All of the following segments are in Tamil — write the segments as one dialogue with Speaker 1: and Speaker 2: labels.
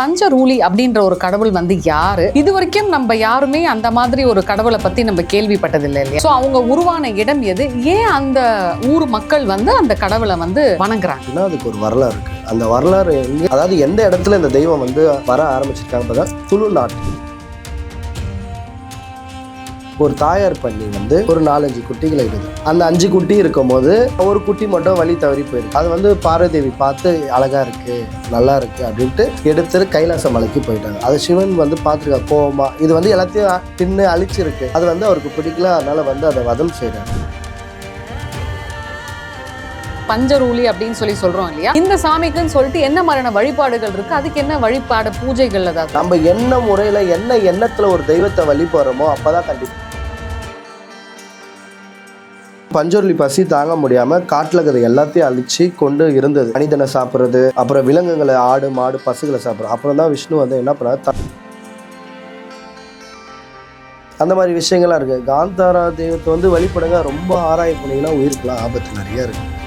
Speaker 1: பஞ்சரூலி அப்படின்ற ஒரு கடவுள் வந்து யாரு? இது வரைக்கும் நம்ம யாருமே அந்த மாதிரி ஒரு கடவுளை பத்தி நம்ம கேள்விப்பட்டதில்லை இல்லையா? ஸோ அவங்க உருவான இடம் எது? ஏன் அந்த ஊர் மக்கள் வந்து அந்த கடவுளை வந்து வணங்குறாங்க?
Speaker 2: அதுக்கு ஒரு வரலாறு இருக்கு. அந்த வரலாறு அதாவது எந்த இடத்துல இந்த தெய்வம் வந்து வர ஆரம்பிச்சிருக்காங்க துளு நாட்டு. ஒரு தாயார் பண்ணி வந்து ஒரு நாலஞ்சு குட்டிகளை இடுது. அந்த அஞ்சு குட்டி இருக்கும்போது ஒரு குட்டி மட்டும் வழி தவறி போயிருக்கு அது வந்து பார்வதேவி பார்த்து அழகா இருக்கு நல்லா இருக்கு அப்படின்ட்டு எடுத்து கைலாச மலைக்கு போயிட்டாங்க. அது சிவன் வந்து பார்த்துருக்கா கோவமா. இது வந்து எல்லாத்தையும் தின்னு அழிச்சிருக்கு. அது வந்து அவருக்கு பிடிக்கல அதனால வந்து அதை வதம் செய்றாரு.
Speaker 1: பஞ்சரூலி அப்படின்னு சொல்லி சொல்றோம் இல்லையா? இந்த சாமிக்குன்னு சொல்லிட்டு என்ன மாதிரியான வழிபாடுகள் இருக்கு? அதுக்கு என்ன வழிபாடு பூஜைகள் ஏதாவது
Speaker 2: நம்ம என்ன முறையில என்ன எண்ணத்துல ஒரு தெய்வத்தை வழிபடுறோமோ அப்பதான் கண்டிப்பா பஞ்சொருளி பசி தாங்க முடியாம காட்டுல இருக்கிற எல்லாத்தையும் அழிச்சு கொண்டு இருந்தது. மனிதனை சாப்பிட்றது அப்புறம் விலங்குகளை ஆடு மாடு பசுகளை சாப்பிட்றது. அப்புறம் தான் விஷ்ணு வந்து என்ன பண்ணாரு? த- அந்த மாதிரி விஷயங்கள்லாம் இருக்குது காந்தாரா தெய்வத்தை வந்து வழிபடுங்க ரொம்ப ஆராய போனீங்கன்னா உயிருக்குலாம் ஆபத்து நிறையா இருக்குது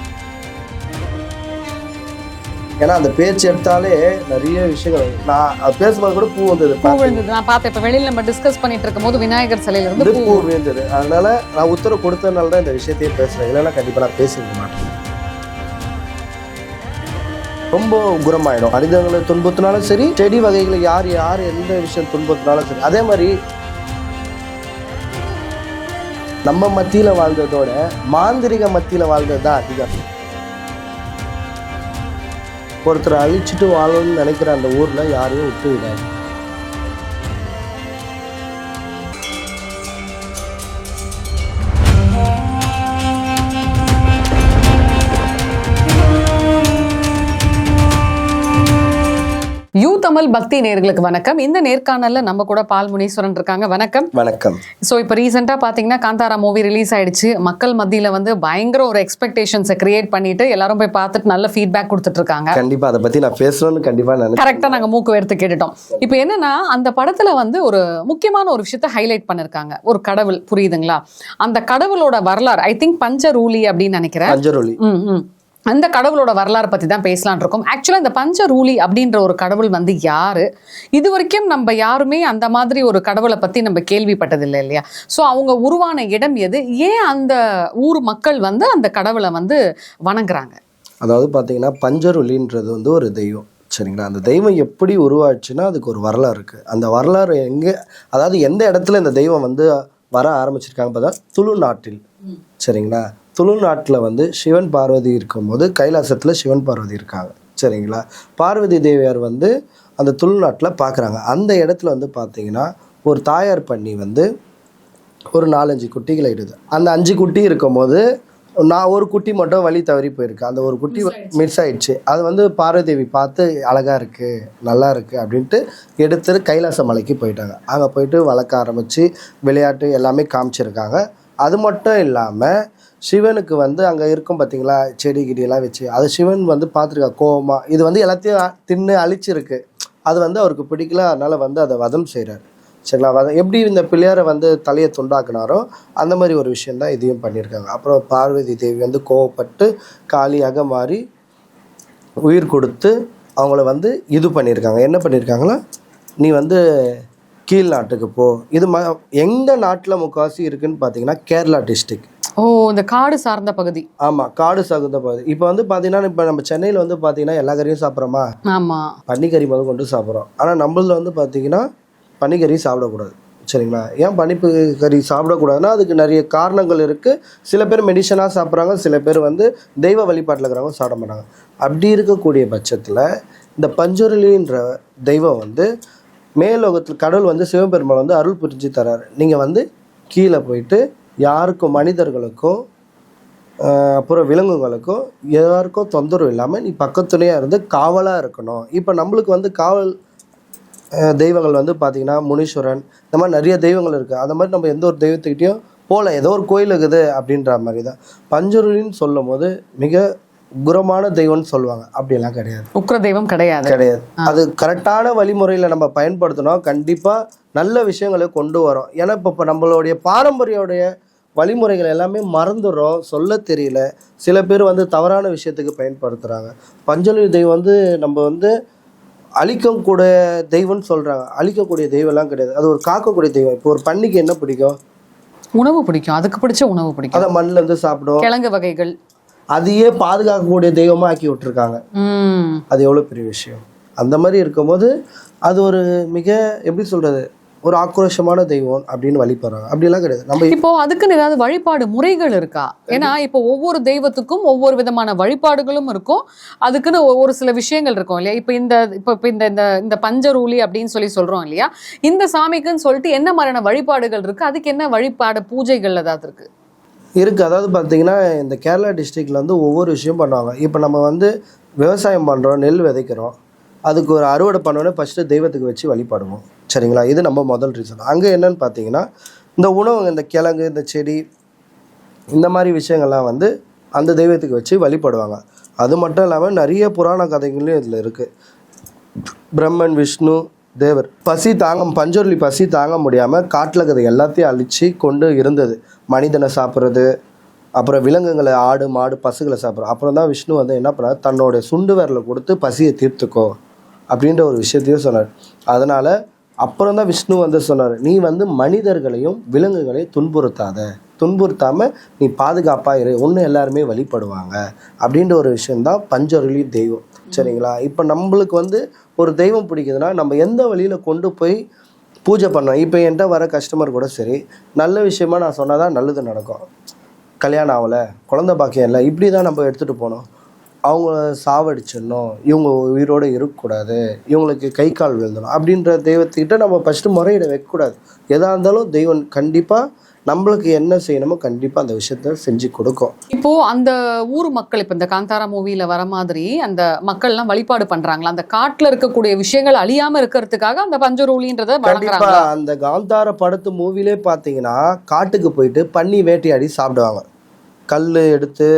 Speaker 2: ஏன்னா அந்த பேச்சு எடுத்தாலே நிறைய விஷயங்கள். நான் பேசும்போது கூட பூ வந்தது
Speaker 1: பூ விழுந்தது நான் பார்த்தேன். இப்ப வெளியில நம்ம டிஸ்கஸ் பண்ணிட்டு இருக்கும்போது விநாயகர் சிலையில இருந்து பூ
Speaker 2: விழுந்தது. அதனால நான் உத்தரவு கொடுத்ததுனால தான் இந்த விஷயத்தையே பேசுறேன். இல்லைன்னா கண்டிப்பா நான் பேசியிருக்க மாட்டேன். ரொம்ப உகுரமாயிடும். மனிதர்களை துன்பத்தினாலும் சரி செடி வகைகளை யார் யார் எந்த விஷயம் துன்பத்தினாலும் சரி. அதே மாதிரி நம்ம மத்தியில வாழ்ந்ததோட மாந்திரிக மத்தியில வாழ்ந்தது தான் அதிகம். ஒருத்தரை அழிச்சிட்டு வாழணும்னு நினைக்கிற அந்த ஊர்ல யாரையும் விட்டு விடாது.
Speaker 1: யூ தமிழ் பக்தி நேர்களுக்கு வணக்கம். இந்த நேர்காணல்ல நம்ம கூட பால் முனீஸ்வரன் இருக்காங்க. வணக்கம்.
Speaker 2: வணக்கம்.
Speaker 1: ஸோ இப்போ ரீசெண்டாக பார்த்தீங்கன்னா காந்தாரா மூவி ரிலீஸ் ஆயிடுச்சு. மக்கள் மத்தியில் வந்து பயங்கர ஒரு எக்ஸ்பெக்டேஷன்ஸை கிரியேட் பண்ணிட்டு எல்லாரும் போய் பார்த்துட்டு நல்ல ஃபீட்பேக் கொடுத்துட்டு இருக்காங்க.
Speaker 2: கண்டிப்பா அதை பத்தி நான் பேசணும்னு கண்டிப்பா நினைச்சேன்.
Speaker 1: கரெக்டாக நாங்கள் மூக்கு வேர்த்து கேட்டுட்டோம். இப்போ என்னன்னா அந்த படத்தில் வந்து ஒரு முக்கியமான ஒரு விஷயத்த ஹைலைட் பண்ணிருக்காங்க. ஒரு கடவுள். புரியுதுங்களா? அந்த கடவுளோட வரலாறு ஐ திங்க் பஞ்சரூலி அப்படின்னு நினைக்கிறேன்.
Speaker 2: பஞ்சரொலி.
Speaker 1: ம் ம். அந்த கடவுளோட வரலாறு பத்தி தான் பேசலாம்னு இருக்கோம். ஆக்சுவலாக இந்த பஞ்சரூலி அப்படின்ற ஒரு கடவுள் வந்து யாரு? இது வரைக்கும் நம்ம யாருமே அந்த மாதிரி ஒரு கடவுளை பத்தி நம்ம கேள்விப்பட்டதில்லை இல்லையா? ஸோ அவங்க உருவான இடம் எது? ஏன் அந்த ஊர் மக்கள் வந்து அந்த கடவுளை வந்து வணங்குறாங்க?
Speaker 2: அதாவது பார்த்தீங்கன்னா பஞ்சருளின்றது வந்து ஒரு தெய்வம். சரிங்களா? அந்த தெய்வம் எப்படி உருவாச்சுன்னா அதுக்கு ஒரு வரலாறு இருக்குது அந்த வரலாறு எங்கே அதாவது எந்த இடத்துல இந்த தெய்வம் வந்து வர ஆரம்பிச்சிருக்காங்க பார்த்தா துளு நாட்டில். சரிங்களா? துளு நாட்டில் வந்து சிவன் பார்வதி இருக்கும்போது கைலாசத்தில் சிவன் பார்வதி இருக்காங்க. சரிங்களா? பார்வதி தேவியார் வந்து அந்த துளு நாட்டில் பார்க்குறாங்க அந்த இடத்துல வந்து பார்த்தீங்கன்னா ஒரு தாயார் பண்ணி வந்து ஒரு நாலஞ்சு குட்டிகளை இடுது. அந்த அஞ்சு குட்டி இருக்கும்போது நான் ஒரு குட்டி மட்டும் வழி தவறி போயிருக்கு. அந்த ஒரு குட்டி மிஸ் ஆயிடுச்சு. அது வந்து பார்வதேவி பார்த்து அழகா இருக்கு நல்லா இருக்கு அப்படின்ட்டு எடுத்து கைலாச மலைக்கு போயிட்டாங்க. அங்கே போயிட்டு வளர்க்க ஆரம்பிச்சு விளையாட்டு எல்லாமே காமிச்சிருக்காங்க. அது மட்டும் இல்லாமல் சிவனுக்கு வந்து அங்கே இருக்கும் பார்த்தீங்களா செடி கிடியெல்லாம் வச்சு. அது சிவன் வந்து பார்த்துருக்கா கோபமாக இது வந்து எல்லாத்தையும் தின்னு அழிச்சிருக்கு. அது வந்து அவருக்கு பிடிக்கல. அதனால் வந்து அதை வதம் செய்கிறார் சரிங்களா? வதம் எப்படி இந்த பிள்ளையாரை வந்து தலையை துண்டாக்குனாரோ அந்த மாதிரி ஒரு விஷயந்தான் இதையும் பண்ணியிருக்காங்க. அப்புறம் பார்வதி தேவி வந்து கோவப்பட்டு காளியாக மாறி உயிர் கொடுத்து அவங்கள வந்து இது பண்ணியிருக்காங்க. என்ன பண்ணியிருக்காங்களா நீ வந்து கீழ் நாட்டுக்கு போ. இது ம எங்கள் நாட்டில் முக்கால்வாசி இருக்குதுன்னு பார்த்தீங்கன்னா கேரளா டிஸ்ட்ரிக்ட்
Speaker 1: ஓ இந்த காடு சார்ந்த பகுதி.
Speaker 2: ஆமாம் காடு சகுந்த பகுதி. இப்போ வந்து பார்த்தீங்கன்னா இப்போ நம்ம சென்னையில் வந்து பார்த்தீங்கன்னா எல்லா கறியும் சாப்பிட்றோமா?
Speaker 1: ஆமா.
Speaker 2: பன்னிக்கறி முதல் கொண்டு சாப்பிட்றோம். ஆனால் நம்மளதுல வந்து பார்த்தீங்கன்னா பன்னிக்கறி சாப்பிடக்கூடாது. சரிங்களா? ஏன் பனிப்பு கறி சாப்பிடக்கூடாதுன்னா அதுக்கு நிறைய காரணங்கள் இருக்குது சில பேர் மெடிசனாக சாப்பிட்றாங்க சில பேர் வந்து தெய்வ வழிபாட்டில் இருக்கிறவங்க சாப்பிட மாட்டாங்க. அப்படி இருக்கக்கூடிய பட்சத்தில் இந்த பஞ்சுரலின்ற தெய்வம் வந்து மேலோகத்தில் கடவுள் வந்து சிவபெருமான் வந்து அருள் புரிஞ்சு தராரு. நீங்கள் வந்து கீழே போயிட்டு யாருக்கும் மனிதர்களுக்கும் அப்புறம் விலங்குகளுக்கும் யாருக்கும் தொந்தரவு இல்லாமல் நீ பக்கத்துலேயே இருந்து காவலாக இருக்கணும். இப்போ நம்மளுக்கு வந்து காவல் தெய்வங்கள் வந்து பார்த்திங்கன்னா முனீஸ்வரன் இந்த மாதிரி நிறைய தெய்வங்கள் இருக்குது அந்த மாதிரி நம்ம எந்த ஒரு தெய்வத்துக்கிட்டையும் போகல ஏதோ ஒரு கோயில் இருக்குது அப்படின்ற மாதிரி தான் பஞ்சருளின்னு சொல்லும் போது மிக உக்ரமான தெய்வம்னு சொல்லுவாங்க. அப்படியெல்லாம் கிடையாது.
Speaker 1: உக்ர தெய்வம் கிடையாது.
Speaker 2: கிடையாது. அது கரெக்டான வழிமுறையில் நம்ம பயன்படுத்தினோம் கண்டிப்பாக நல்ல விஷயங்களை கொண்டு வரோம். ஏன்னா இப்போ இப்போ நம்மளுடைய பாரம்பரியோடைய வழிமுறைகள் எல்லாமே மறந்துடுறோம். சொல்ல தெரியல. சில பேர் வந்து தவறான விஷயத்துக்கு பயன்படுத்துகிறாங்க பஞ்சலி தெய்வம் வந்து நம்ம வந்து அழிக்கக்கூடிய தெய்வம்னு சொல்கிறாங்க அழிக்கக்கூடிய தெய்வம்லாம் கிடையாது. அது ஒரு காக்கக்கூடிய தெய்வம். இப்போ ஒரு பன்னிக்கு என்ன பிடிக்கும்?
Speaker 1: உணவு பிடிக்கும். அதுக்கு பிடிச்ச உணவு பிடிக்கும்.
Speaker 2: அதை மண்ணுல இருந்து சாப்பிடும்.
Speaker 1: கிழங்கு வகைகள்.
Speaker 2: அதையே பாதுகாக்கக்கூடிய தெய்வமா ஆக்கி விட்டுருக்காங்க. அது எவ்வளோ பெரிய விஷயம். அந்த மாதிரி இருக்கும்போது அது ஒரு மிக எப்படி சொல்றது? ஒரு ஆக்ரோஷமான தெய்வம் அப்படின்னு வழிபடுறாங்க. அப்படிலாம் கிடையாது. நம்ம
Speaker 1: இப்போ அதுக்குன்னு ஏதாவது வழிபாடு முறைகள் இருக்கா? ஏன்னா இப்போ ஒவ்வொரு தெய்வத்துக்கும் ஒவ்வொரு விதமான வழிபாடுகளும் இருக்கும். அதுக்குன்னு ஒரு சில விஷயங்கள் இருக்கும் இல்லையா? இப்போ இந்த இப்போ இந்த இந்த இந்த பஞ்சரூலி அப்படின்னு சொல்லி சொல்றோம் இல்லையா? இந்த சாமிக்குன்னு சொல்லிட்டு என்ன மாதிரியான வழிபாடுகள் இருக்கு? அதுக்கு என்ன வழிபாடு பூஜைகள் ஏதாவது இருக்கு?
Speaker 2: இருக்குது அதாவது பார்த்தீங்கன்னா இந்த கேரளா டிஸ்ட்ரிக்ட்ல வந்து ஒவ்வொரு விஷயம் பண்ணுவாங்க. இப்போ நம்ம வந்து விவசாயம் பண்ணுறோம் நெல் விதைக்கிறோம். அதுக்கு ஒரு அறுவடை பண்ணோடனே ஃபஸ்ட்டு தெய்வத்துக்கு வச்சு வழிபடுவோம். சரிங்களா? இது நம்ம முதல் ரீசன் அங்கே என்னன்னு பார்த்தீங்கன்னா இந்த உணவு இந்த கிழங்கு இந்த செடி இந்த மாதிரி விஷயங்கள்லாம் வந்து அந்த தெய்வத்துக்கு வச்சு வழிபடுவாங்க. அது மட்டும் இல்லாமல் நிறைய புராண கதைகளும் இதில் இருக்குது பிரம்மன் விஷ்ணு தேவர். பசி தாங்க பஞ்சொல்லி பசி தாங்க முடியாமல் காட்டில் இருக்கிறது எல்லாத்தையும் அழித்து கொண்டு இருந்தது. மனிதனை சாப்பிட்றது அப்புறம் விலங்குகளை ஆடு மாடு பசுகளை சாப்பிட்றோம் அப்புறம் தான் விஷ்ணு வந்து என்ன பண்ணார்? தன்னோட சுண்டு விரலை கொடுத்து பசியை தீர்த்துக்கோ அப்படின்ற ஒரு விஷயத்தையும் சொன்னார். அதனால் அப்புறம் தான் விஷ்ணு வந்து சொன்னார் நீ வந்து மனிதர்களையும் விலங்குகளையும் துன்புறுத்தாத. துன்புறுத்தாம நீ பாதுகாப்பாக இரு. ஒன்று எல்லாருமே வழிபடுவாங்க. அப்படின்ற ஒரு விஷயந்தான் பஞ்சருளி தெய்வம். சரிங்களா? இப்போ நம்மளுக்கு வந்து ஒரு தெய்வம் பிடிக்குதுன்னா நம்ம எந்த வழியில் கொண்டு போய் பூஜை பண்ணோம் இப்போ என்கிட்ட வர கஸ்டமர் கூட சரி நல்ல விஷயமா நான் சொன்னால் தான் நல்லது நடக்கும். கல்யாணம் ஆகலை குழந்த பாக்கியம் இல்லை இப்படி தான் நம்ம எடுத்துகிட்டு போனோம் அவங்கள சாவடிச்சிடணும். இவங்க உயிரோடு இருக்கக்கூடாது. இவங்களுக்கு கை கால் விழுந்தணும். அப்படின்ற தெய்வத்துக்கிட்ட நம்ம ஃபஸ்ட்டு முறையிட வைக்கக்கூடாது. எதாக இருந்தாலும் தெய்வம் கண்டிப்பாக நம்மளுக்கு என்ன செய்யணுமோ கண்டிப்பாக அந்த விஷயத்த செஞ்சு கொடுக்கும்.
Speaker 1: இப்போ அந்த ஊர் மக்கள் இப்போ இந்த காந்தாரா மூவில வர மாதிரி அந்த மக்கள்லாம் வழிபாடு பண்றாங்களா? அந்த காட்டுல இருக்கக்கூடிய விஷயங்கள் அழியாம இருக்கிறதுக்காக அந்த பஞ்சரூலின்றத
Speaker 2: கண்டிப்பா
Speaker 1: வழங்குறாங்க
Speaker 2: அந்த காந்தார படத்து மூவிலே பார்த்தீங்கன்னா காட்டுக்கு போயிட்டு பன்னி வேட்டையாடி சாப்பிடுவாங்க. கல் எடுத்து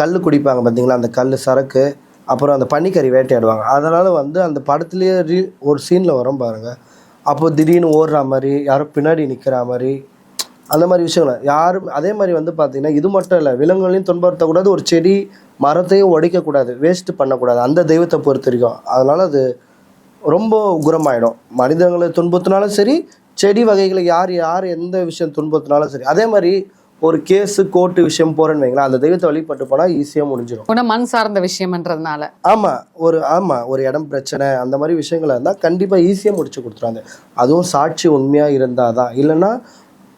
Speaker 2: கல் குடிப்பாங்க பார்த்தீங்களா? அந்த கல் சரக்கு அப்புறம் அந்த பன்னிக்கறி வேட்டையாடுவாங்க. அதனால் வந்து அந்த படத்துலேயே ரீ ஒரு சீனில் வரும் பாருங்கள் அப்போ திடீர்னு ஓடுற மாதிரி யாரோ பின்னாடி நிற்கிற மாதிரி அந்த மாதிரி விஷயங்கள்? யாரும் அதே மாதிரி வந்து பார்த்தீங்கன்னா இது மட்டும் இல்லை விலங்குகளையும் துன்புறுத்தக்கூடாது. ஒரு செடி மரத்தையும் உடைக்கக்கூடாது வேஸ்ட்டு பண்ணக்கூடாது. அந்த தெய்வத்தை பொறுத்த வரைக்கும். அதனால் அது ரொம்ப உகுரமாயிடும். மனிதர்களை துன்பத்தினாலும் சரி செடி வகைகளை யார் யார் எந்த விஷயம் துன்பத்தினாலும் சரி. அதே மாதிரி ஒரு கேஸு கோர்ட்டு விஷயம் போகிறேன்னு வைங்களேன் அந்த தெய்வத்தை வழிபட்டு போனால் ஈஸியாக முடிஞ்சிடும்
Speaker 1: உன மண் சார்ந்த விஷயம்ன்றதுனால.
Speaker 2: ஆமாம் ஒரு ஆமாம் ஒரு இடம் பிரச்சனை அந்த மாதிரி விஷயங்கள் இருந்தால் கண்டிப்பாக ஈஸியாக முடிச்சு கொடுத்துருவாங்க. அதுவும் சாட்சி உண்மையாக இருந்தால் தான். இல்லைன்னா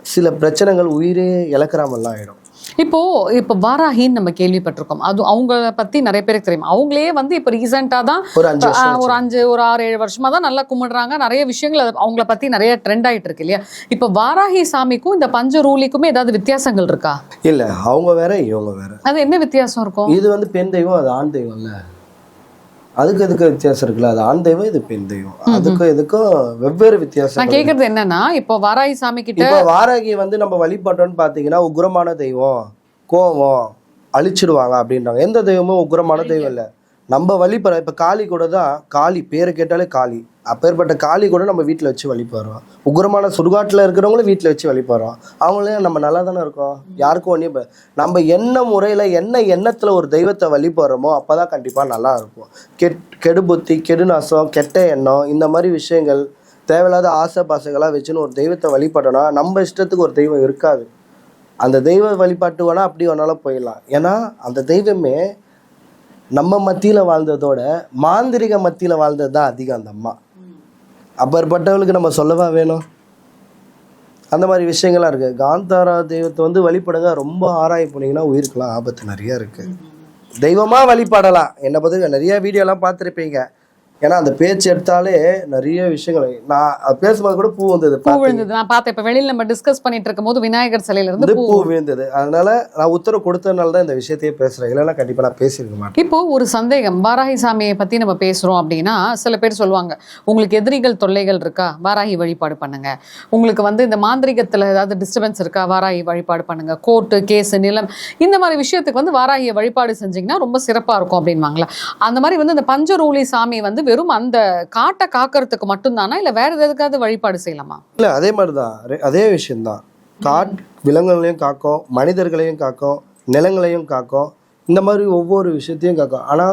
Speaker 2: சில பிரச்சனைகள் உயிரே இழக்கிற மாதிரிலாம் ஆகிடும்
Speaker 1: இப்போ இப்போ வாராகின்னு நம்ம கேள்விப்பட்டிருக்கோம். அது அவங்கள பத்தி நிறைய பேருக்கு தெரியும். அவங்களே வந்து இப்போ ரீசெண்டா தான்
Speaker 2: ஒரு அஞ்சு
Speaker 1: ஒரு ஆறு ஏழு வருஷமா தான் நல்லா கும்பிடுறாங்க. நிறைய விஷயங்கள் அவங்கள பத்தி நிறைய ட்ரெண்ட் ஆயிட்டு இருக்கு இல்லையா? இப்போ வாராகி சாமிக்கும் இந்த பஞ்சரூலிக்குமே ஏதாவது வித்தியாசங்கள் இருக்கா?
Speaker 2: இல்லை அவங்க வேற இவங்க வேற.
Speaker 1: அது என்ன வித்தியாசம் இருக்கும்?
Speaker 2: இது வந்து பெண் தெய்வம் அது ஆண் தெய்வம் இல்ல அதுக்கு எதுக்கு வித்தியாசம் இருக்குல்ல? அது ஆண் தெய்வம் இது பெண் தெய்வம். அதுக்கும் இதுக்கும் வெவ்வேறு வித்தியாசம்
Speaker 1: நான் கேக்குறது என்னன்னா இப்போ வாராகி சாமி கிட்ட
Speaker 2: இப்போ வாராகி வந்து நம்ம வழிபட்டோம்னு பார்த்தீங்கன்னா உக்ரமான தெய்வம் கோவம் அழிச்சிடுவாங்க அப்படின்றாங்க. எந்த தெய்வமும் உக்ரமான தெய்வம் இல்லை. நம்ம வழிபடுற இப்போ காளி கூட தான் காளி பேரை கேட்டாலே காளி. அப்பேற்பட்ட காளி கூட நம்ம வீட்டில் வச்சு வழிபடுறோம் உக்ரமான சுடுகாட்டில் இருக்கிறவங்களும் வீட்டில் வச்சு வழிபடுறோம் அவங்களே நம்ம நல்லா தானே இருக்கோம்? யாருக்கும் ஒன்றும் இப்போ நம்ம என்ன முறையில் என்ன எண்ணத்தில் ஒரு தெய்வத்தை வழிபடுறோமோ அப்போ தான் கண்டிப்பாக நல்லா இருக்கும். கெட் கெடு புத்தி கெடு நாசம் கெட்ட எண்ணம் இந்த மாதிரி விஷயங்கள் தேவையில்லாத ஆசை பாசைகளாக வச்சுன்னு ஒரு தெய்வத்தை வழிபடனா நம்ம இஷ்டத்துக்கு ஒரு தெய்வம் இருக்காது. அந்த தெய்வ வழிபாட்டு வேணால் அப்படி வேணாலும் போயிடலாம். ஏன்னா அந்த தெய்வமே நம்ம மத்தியில் வாழ்ந்ததோட மாந்திரிக மத்தியில் வாழ்ந்தது தான் அதிகம் அந்த அம்மா. அப்பேற்பட்டவளுக்கு நம்ம சொல்லவா வேணும்? அந்த மாதிரி விஷயங்கள்லாம் இருக்குது காந்தாரா தெய்வத்தை வந்து வழிபடுங்க ரொம்ப ஆராய போனீங்கன்னா உயிருக்கெல்லாம் ஆபத்து நிறைய இருக்குது தெய்வமாக வழிபடலாம். என்னை பற்றி நிறைய வீடியோலாம் பார்த்துருப்பீங்க. ஏன்னா அந்த பேச்சு எடுத்தாலே நிறைய விஷயங்கள். நான் பேசும்போது கூட பூ வந்தது
Speaker 1: பூ. விழுந்தது. நான் பார்த்தேன். இப்ப வெளியில நம்ம டிஸ்கஸ் பண்ணிட்டு இருக்கும் போது விநாயகர் சிலையில இருந்து பூ
Speaker 2: விழுந்தது. அதனால நான் உத்தரவு கொடுத்ததுனால தான் இந்த விஷயத்தையே பேசுறேன். இல்லைன்னா கண்டிப்பா நான் பேசியிருக்க மாட்டேன்.
Speaker 1: இப்போ ஒரு சந்தேகம். வாராகி சாமியை பத்தி நம்ம பேசுறோம் அப்படின்னா சில பேர் சொல்லுவாங்க உங்களுக்கு எதிரிகள் தொல்லைகள் இருக்கா? வாராகி வழிபாடு பண்ணுங்க. உங்களுக்கு வந்து இந்த மாந்திரிகத்துல ஏதாவது டிஸ்டர்பன்ஸ் இருக்கா? வாராகி வழிபாடு பண்ணுங்க. கோர்ட்டு கேஸ் நிலம் இந்த மாதிரி விஷயத்துக்கு வந்து வாராகிய வழிபாடு செஞ்சீங்கன்னா ரொம்ப சிறப்பா இருக்கும் அப்படின்வாங்களா அந்த மாதிரி வந்து இந்த பஞ்சரூலி சாமி வந்து வெறும் அந்த காட்டை காக்கிறதுக்கு மட்டும்தானா? இல்ல வேற எதுக்காவது வழிபாடு செய்யலாமா?
Speaker 2: இல்ல அதே மாதிரி தான் அதே விஷயம்தான். காட் விலங்குகளையும் காக்கும் மனிதர்களையும் காக்கும் நிலங்களையும் காக்கும் இந்த மாதிரி ஒவ்வொரு விஷயத்தையும் காக்கும். ஆனா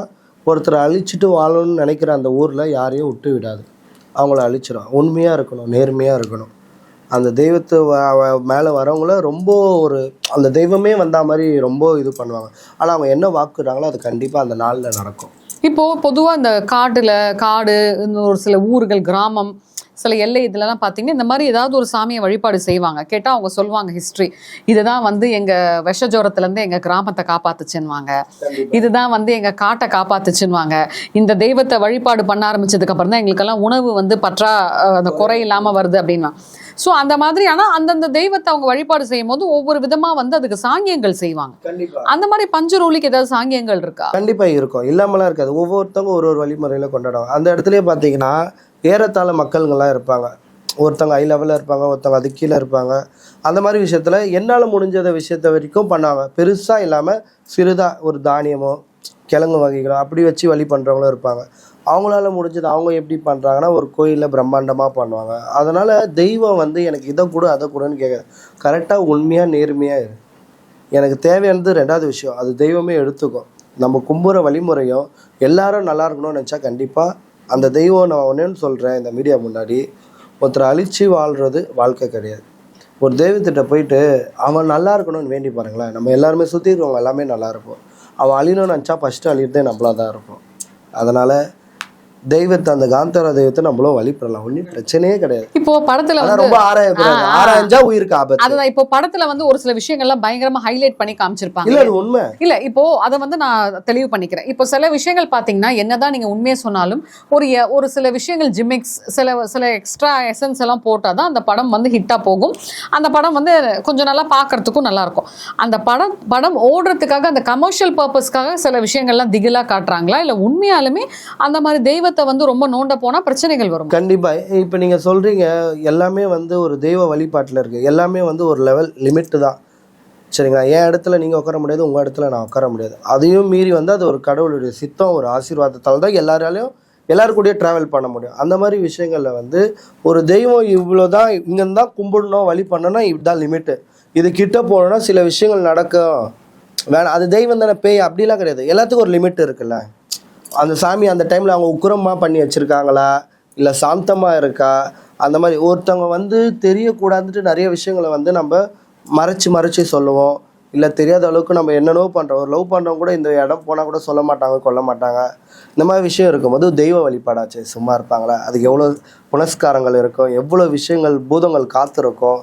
Speaker 2: ஒருத்தரை அழிச்சிட்டு வாழணும்னு நினைக்கிற அந்த ஊரில் யாரையும் விட்டு விடாது. அவங்கள அழிச்சிடும் உண்மையாக இருக்கணும் நேர்மையாக இருக்கணும். அந்த தெய்வத்தை மேலே வரவங்கள ரொம்ப ஒரு அந்த தெய்வமே வந்தா மாதிரி ரொம்ப இது பண்ணுவாங்க. ஆனால் அவங்க என்ன வாக்குறாங்களோ அது கண்டிப்பாக அந்த நாளில் நடக்கும்.
Speaker 1: இப்போ பொதுவா இந்த காட்டுல காடு ஒரு சில ஊர்கள் கிராமம் சில எல்லை இதுலலாம் பார்த்தீங்கன்னா இந்த மாதிரி ஏதாவது ஒரு சாமியை வழிபாடு செய்வாங்க. கேட்டால் அவங்க சொல்லுவாங்க ஹிஸ்ட்ரி இதுதான் வந்து எங்கள் விஷஜோரத்துலேருந்து எங்கள் கிராமத்தை காப்பாத்துச்சுன்னுவாங்க. இதுதான் வந்து எங்கள் காட்டை காப்பாத்துச்சுன்னுவாங்க. இந்த தெய்வத்தை வழிபாடு பண்ண ஆரம்பிச்சதுக்கு அப்புறம் தான் எங்களுக்கெல்லாம் உணவு வந்து பற்றா அந்த குறை இல்லாமல் வருது அப்படின்னா ஸோ அந்த மாதிரி ஆனால் அந்தந்த தெய்வத்தை அவங்க வழிபாடு செய்யும் போது ஒவ்வொரு விதமாக வந்து அதுக்கு சாங்கியங்கள் செய்வாங்க. அந்த மாதிரி பஞ்சரூலிக்கு ஏதாவது சாங்கியங்கள் இருக்கா?
Speaker 2: கண்டிப்பாக இருக்கும். இல்லாமலாம் இருக்காது. ஒவ்வொருத்தவங்க ஒரு ஒரு வழிமுறையில் கொண்டாடுவாங்க. அந்த இடத்துலயே பார்த்தீங்கன்னா ஏறத்தாழ மக்கள்கள்லாம் இருப்பாங்க. ஒருத்தவங்க ஹை லெவலில் இருப்பாங்க ஒருத்தவங்க அது கீழே இருப்பாங்க. அந்த மாதிரி விஷயத்தில் என்னால் முடிஞ்சத விஷயத்த வரைக்கும் பண்ணாங்க பெருசாக இல்லாமல் சிறுதாக ஒரு தானியமோ கிழங்கு வகைகளோ அப்படி வச்சு வழி பண்ணுறவங்களும் இருப்பாங்க. அவங்களால முடிஞ்சது அவங்க எப்படி பண்ணுறாங்கன்னா ஒரு கோயிலில் பிரம்மாண்டமாக பண்ணுவாங்க. அதனால் தெய்வம் வந்து எனக்கு இதை கொடு அதை கொடுன்னு கேட்குது கரெக்டாக உண்மையாக நேர்மையாக இரு. எனக்கு தேவையானது ரெண்டாவது விஷயம் அது தெய்வமே எடுத்துக்கும். நம்ம கும்புற வழிமுறையும் எல்லாரும் நல்லா இருக்கணும்னு நினச்சா கண்டிப்பாக அந்த தெய்வம் நான் ஒன்றேன்னு சொல்கிறேன் இந்த மீடியா முன்னாடி ஒருத்தரை அழித்து வாழ்கிறது வாழ்க்கை கிடையாது. ஒரு தெய்வத்திட்ட போயிட்டு அவன் நல்லா இருக்கணும்னு வேண்டி பாருங்களேன் நம்ம எல்லாருமே சுற்றி இருக்கவங்க எல்லாமே நல்லா இருப்போம். அவன் அழியணும்னு நினச்சா ஃபஸ்ட்டு அழியிறதே நம்மளாக தான் இருப்போம். அதனால் தெய்வத்தை அந்த காந்தார தெய்வத்தை நம்மளும் வழிபடலாம். ஒன்றும் பிரச்சனையே கிடையாது.
Speaker 1: இப்போ படத்துல வந்து
Speaker 2: ரொம்ப. ஆராய்ஞ்சா உயிருக்கு ஆபத்து.
Speaker 1: அதுதான் இப்போ படத்துல வந்து ஒரு சில விஷயங்கள்லாம் பயங்கரமா ஹைலைட் பண்ணி காமிச்சிருப்பாங்க.
Speaker 2: இல்லை அது உண்மை.
Speaker 1: இல்ல இப்போ அதை வந்து நான் தெளிவு பண்ணிக்கிறேன். இப்போ சில விஷயங்கள் பாத்தீங்கன்னா என்னதான் நீங்க உண்மையை சொன்னாலும் ஒரு ஒரு சில விஷயங்கள் ஜிமிக்ஸ் சில சில எக்ஸ்ட்ரா எசன்ஸ் எல்லாம் போட்டாதான் அந்த படம் வந்து ஹிட்டா போகும். அந்த படம் வந்து கொஞ்சம் நல்லா பார்க்கறதுக்கும் நல்லா இருக்கும். அந்த படம் படம் ஓடுறதுக்காக அந்த கமர்ஷியல் பர்பஸ்க்காக சில விஷயங்கள்லாம் திகிலா காட்டுறாங்களா? இல்ல உண்மையாலுமே அந்த மாதிரி தெய்வத்தை வந்து ரொம்ப நோண்ட போனால் பிரச்சனைகள் வரும்?
Speaker 2: கண்டிப்பாக இப்போ நீங்கள் சொல்கிறீங்க எல்லாமே வந்து ஒரு தெய்வ வழிபாட்டில் இருக்குது எல்லாமே வந்து ஒரு லெவல் லிமிட்டு தான். சரிங்களா? என் இடத்துல நீங்கள் உட்கார முடியாது உங்கள் இடத்துல நான் உட்கார முடியாது. அதையும் மீறி வந்து அது ஒரு கடவுளுடைய சித்தம் ஒரு ஆசீர்வாதத்தால் தான் எல்லாராலையும் எல்லாரும் ட்ராவல் பண்ண முடியும். அந்த மாதிரி விஷயங்களில் வந்து ஒரு தெய்வம் இவ்வளோதான் இங்கேருந்து தான் கும்பிடணும் வழி பண்ணணும் இதுதான் லிமிட்டு இது கிட்ட போனோன்னா சில விஷயங்கள் நடக்கும். வேணாம். அது தெய்வம் தானே பேய் அப்படிலாம் கிடையாது. எல்லாத்துக்கும் ஒரு லிமிட் இருக்குல்ல? அந்த சாமி அந்த டைமில் அவங்க உக்கிரமாக பண்ணி வச்சுருக்காங்களா? இல்லை சாந்தமாக இருக்கா? அந்த மாதிரி ஒருத்தவங்க வந்து தெரியக்கூடாதுன்ட்டு நிறைய விஷயங்களை வந்து நம்ம மறைச்சு மறைச்சி சொல்லுவோம். இல்லை தெரியாத அளவுக்கு நம்ம என்னென்னவோ பண்ணுறோம் ஒரு லவ் பண்ணுறவங்க கூட இந்த இடம் போனால் கூட சொல்ல மாட்டாங்க கொல்ல மாட்டாங்க. இந்த மாதிரி விஷயம் இருக்கும்போது தெய்வ வழிபாடாச்சு சும்மா இருப்பாங்களா? அதுக்கு எவ்வளோ புனஸ்காரங்கள் இருக்கும்? எவ்வளோ விஷயங்கள் பூதங்கள் காத்திருக்கும்?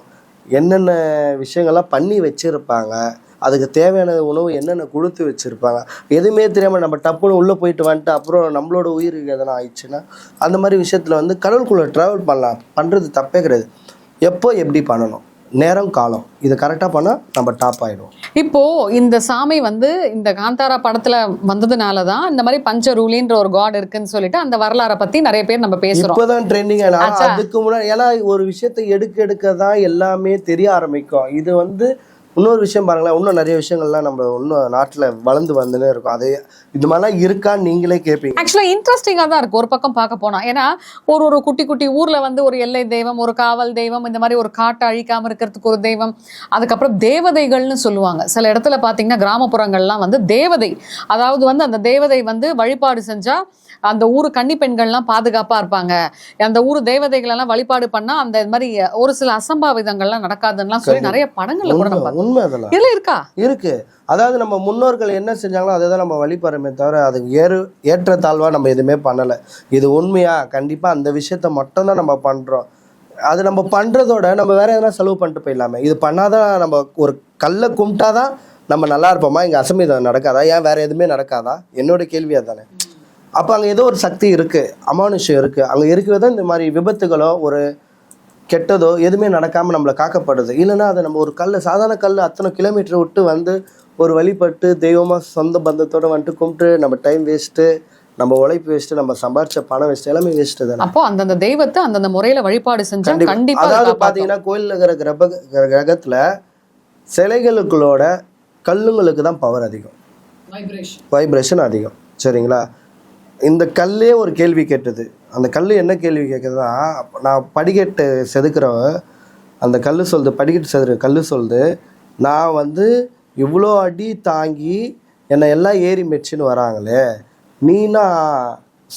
Speaker 2: என்னென்ன விஷயங்கள்லாம் பண்ணி வச்சுருப்பாங்க அதுக்கு தேவையான உணவு என்னென்ன கொடுத்து வச்சுருப்பாங்க எதுவுமே தெரியாமல் நம்ம டப்புன்னு உள்ளே போயிட்டு வந்துட்டு அப்புறம் நம்மளோட உயிருக்கு எதனா ஆயிடுச்சுன்னா அந்த மாதிரி விஷயத்தில் வந்து கடவுளுக்குள்ளே ட்ராவல் பண்ணலாம். பண்ணுறது தப்பே கிடையாது. எப்போ எப்படி பண்ணணும்? நேரம் காலம் இது கரெக்டாக பண்ணால் நம்ம டாப் ஆகிடும்
Speaker 1: இப்போ இந்த சாமி வந்து இந்த காந்தாரா படத்துல வந்ததுனால தான் இந்த மாதிரி பஞ்சரூலின்ற ஒரு காட் இருக்குன்னு சொல்லிட்டு அந்த வரலாறை பத்தி நிறைய பேர் நம்ம பேசுறோம்.
Speaker 2: இப்போதான் ட்ரெண்டிங்
Speaker 1: ஆச்சா.
Speaker 2: அதுக்கு முன்னாடி ஏன்னா ஒரு விஷயத்தை எடுக்க எடுக்க தான் எல்லாமே தெரிய ஆரம்பிக்கும். இது வந்து இன்னொரு விஷயம் பாருங்களேன் இன்னும் நிறைய விஷயங்கள்லாம் நம்ம இன்னும் நாட்டில் வளர்ந்து வந்துனே இருக்கும். அது இது மாதிரிலாம் இருக்கான்னு நீங்களே கேட்பீங்க
Speaker 1: ஆக்சுவலா இன்ட்ரெஸ்டிங்கா தான் இருக்கு. ஒரு பக்கம் பார்க்க போனா. ஏன்னா ஒரு ஒரு குட்டி குட்டி ஊர்ல வந்து ஒரு எல்லை தெய்வம் ஒரு காவல் தெய்வம் இந்த மாதிரி ஒரு காட்டை அழிக்காம இருக்கிறதுக்கு ஒரு தெய்வம். அதுக்கப்புறம் தேவதைகள்னு சொல்லுவாங்க. சில இடத்துல பாத்தீங்கன்னா கிராமப்புறங்கள்லாம் வந்து தேவதை. அதாவது வந்து அந்த தேவதை வந்து வழிபாடு செஞ்சா அந்த ஊர் கன்னி பெண்கள்லாம் பாதுகாப்பா இருப்பாங்க. அந்த ஊர் தேவதைகள் எல்லாம் வழிபாடு பண்ணா அந்த மாதிரி ஒரு சில அசம்பாவிதங்கள்லாம் நடக்காதுன்னுலாம் சொல்லி நிறைய படங்கள்ல கூட நம்ம
Speaker 2: உண்மை அதெல்லாம்
Speaker 1: இதுல இருக்கா?
Speaker 2: இருக்கு. அதாவது நம்ம முன்னோர்கள் என்ன செஞ்சாங்களோ அதை தான் நம்ம வழிபடுறமே தவிர அது ஏறு ஏற்றத்தாழ்வா நம்ம எதுவுமே பண்ணலை. இது உண்மையா? கண்டிப்பாக அந்த விஷயத்த மட்டும்தான் நம்ம பண்ணுறோம் அது நம்ம பண்ணுறதோட நம்ம வேற எதனா செலவு பண்ணிட்டு போயிடலாமே. இது பண்ணாதான் நம்ம ஒரு கல்லை கும்பிட்டாதான் நம்ம நல்லா இருப்போமா? இங்கே அசம்பிதம் நடக்காதா? ஏன் வேற எதுவுமே நடக்காதா? என்னோட கேள்வி அதானே அப்போ அங்கே ஏதோ ஒரு சக்தி இருக்குது அமானுஷ்யம் இருக்குது அங்கே இருக்கவே தான் இந்த மாதிரி விபத்துகளோ ஒரு கெட்டதோ எதுவுமே நடக்காமல் நம்மளை காக்கப்படுது. இல்லைன்னா அதை நம்ம ஒரு கல் சாதாரண கல் அத்தனை கிலோமீட்டர் விட்டு வந்து ஒரு வழிபட்டு தெய்வமாக சொந்த பந்தத்தோட வந்துட்டு கும்பிட்டு நம்ம டைம் வேஸ்ட்டு நம்ம உழைப்பு வேஸ்ட்டு நம்ம சம்பாரிச்ச பணம் வேஸ்ட் எல்லாமே வேஸ்ட்டு தானே.
Speaker 1: அப்போ அந்தந்த தெய்வத்தை அந்தந்த முறையில வழிபாடு செஞ்சா
Speaker 2: கண்டிப்பா.
Speaker 1: கண்டிப்பா அது
Speaker 2: அதாவது. பார்த்தீங்கன்னா கோயிலில் இருக்கிற கிரக கிர- கிரகத்துல சிலைகளுக்களோட கல்லுங்களுக்கு தான் பவர் அதிகம் வைப்ரேஷன் அதிகம். சரிங்களா? இந்த கல்லே ஒரு கேள்வி கேட்டது. அந்த கல் என்ன கேள்வி கேட்குதுன்னா நான் படிக்கட்டு செதுக்கிறவன் அந்த கல் சொல்லுது படிக்கட்டு செதுக்குற கல் சொல்லுது நான் வந்து இவ்வளோ அடி தாங்கி என்னை எல்லாம் ஏறி மெச்சின்னு வராங்களே நீனா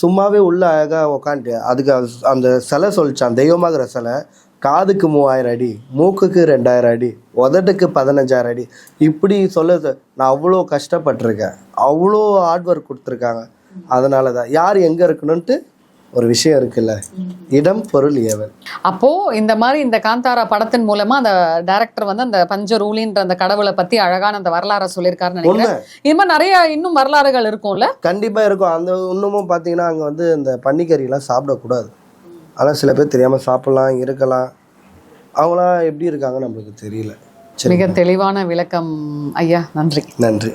Speaker 2: சும்மாவே உள்ள அழகாக உக்காண்டு அதுக்கு அந்த சிலை சொல்லிச்சான் தெய்வமாகிற சிலை காதுக்கு மூவாயிரம் அடி மூக்குக்கு ரெண்டாயிரம் அடி உதட்டுக்கு பதினஞ்சாயிரம் அடி இப்படி சொல்லுது. நான் அவ்வளோ கஷ்டப்பட்டிருக்கேன். அவ்வளோ ஹார்ட் ஒர்க் கொடுத்துருக்காங்க. அதனால தான் யார் எங்கே இருக்கணும்ன்ட்டு ஒரு விஷயம் இருக்குல்ல? இடம் பொருள் ஏவல்.
Speaker 1: அப்போ இந்த மாதிரி இந்த காந்தாரா படத்தின் மூலமா அந்த டைரக்டர் வந்து அந்த பஞ்சரூலின்ற அந்த கடவுளை பத்தி அழகான அந்த வரலாறை சொல்லியிருக்காருன்னு நினைக்கிறேன். இது மாதிரி நிறைய இன்னும் வரலாறுகள் இருக்கும்ல?
Speaker 2: கண்டிப்பாக இருக்கும். அந்த இன்னமும் பார்த்தீங்கன்னா அங்கே வந்து இந்த பன்னிக்கறிலாம் சாப்பிடக்கூடாது. ஆனால் சில பேர் தெரியாமல் சாப்பிடலாம் இருக்கலாம். அவங்களாம் எப்படி இருக்காங்க நம்மளுக்கு தெரியல.
Speaker 1: மிக தெளிவான விளக்கம். ஐயா நன்றி.
Speaker 2: நன்றி.